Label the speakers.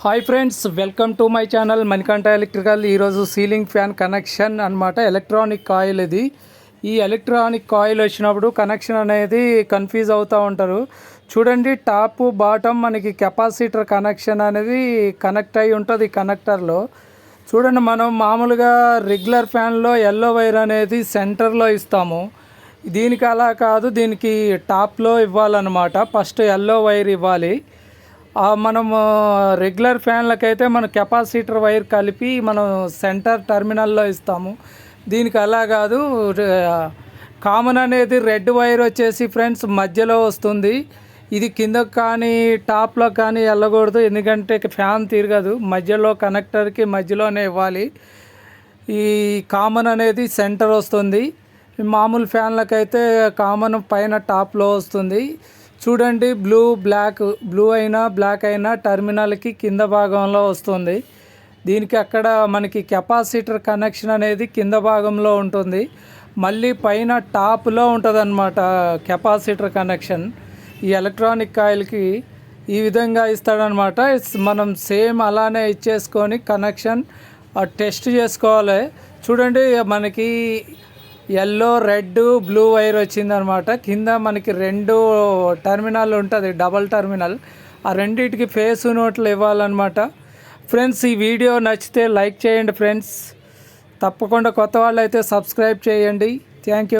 Speaker 1: Hi friends welcome to my channel Manikanta electrical. ఈరోజు ceiling fan connection అన్నమాట electronic coil ఇది. ఈ electronic coil వచ్చినప్పుడు కనెక్షన్ అనేది కన్ఫ్యూజ్ అవుతూ ఉంటారు. చూడండి టాప్ బాటమ్ మనకి కెపాసిటర్ కనెక్షన్ అనేది కనెక్ట్ అయి ఉంటుంది కనెక్టర్లో. చూడండి మనం మామూలుగా రెగ్యులర్ ఫ్యాన్లో ఎల్లో వైర్ అనేది సెంటర్లో ఇస్తాము. దీనికి అలా కాదు దీనికి టాప్లో ఇవ్వాలన్నమాట. ఫస్ట్ ఎల్లో వైర్ ఇవ్వాలి. మనము రెగ్యులర్ ఫ్యాన్లకైతే మన కెపాసిటర్ వైర్ కలిపి మనం సెంటర్ టర్మినల్లో ఇస్తాము. దీనికి అలా కాదు కామన్ అనేది రెడ్ వైర్ వచ్చేసి ఫ్రెండ్స్ మధ్యలో వస్తుంది. ఇది కిందకు కానీ టాప్లో కానీ వెళ్ళకూడదు ఎందుకంటే ఫ్యాన్ తిరగదు. మధ్యలో కనెక్టర్కి మధ్యలోనే ఇవ్వాలి. ఈ కామన్ అనేది సెంటర్ వస్తుంది. మామూలు ఫ్యాన్లకైతే కామన్ పైన టాప్లో వస్తుంది. చూడండి బ్లూ బ్లాక్ బ్లూ అయినా బ్లాక్ అయినా టర్మినల్కి కింద భాగంలో వస్తుంది. దీనికి అక్కడ మనకి కెపాసిటర్ కనెక్షన్ అనేది కింద భాగంలో ఉంటుంది. మళ్ళీ పైన టాప్లో ఉంటుందన్నమాట కెపాసిటర్ కనెక్షన్. ఈ ఎలక్ట్రానిక్ కాయిల్కి ఈ విధంగా ఇస్తాడనమాట మనం సేమ్ అలానే ఇచ్చేసుకొని కనెక్షన్ టెస్ట్ చేసుకోవాలి. చూడండి మనకి ఎల్లో రెడ్ బ్లూ వైర్ వచ్చిందనమాట. కింద మనకి రెండు టర్మినల్ ఉంటుంది డబల్ టర్మినల్. ఆ రెండింటికి ఫేస్ నోట్లు ఇవ్వాలన్నమాట. ఫ్రెండ్స్ ఈ వీడియో నచ్చితే లైక్ చేయండి ఫ్రెండ్స్. తప్పకుండా కొత్త వాళ్ళు అయితే సబ్స్క్రైబ్ చేయండి. Thank you.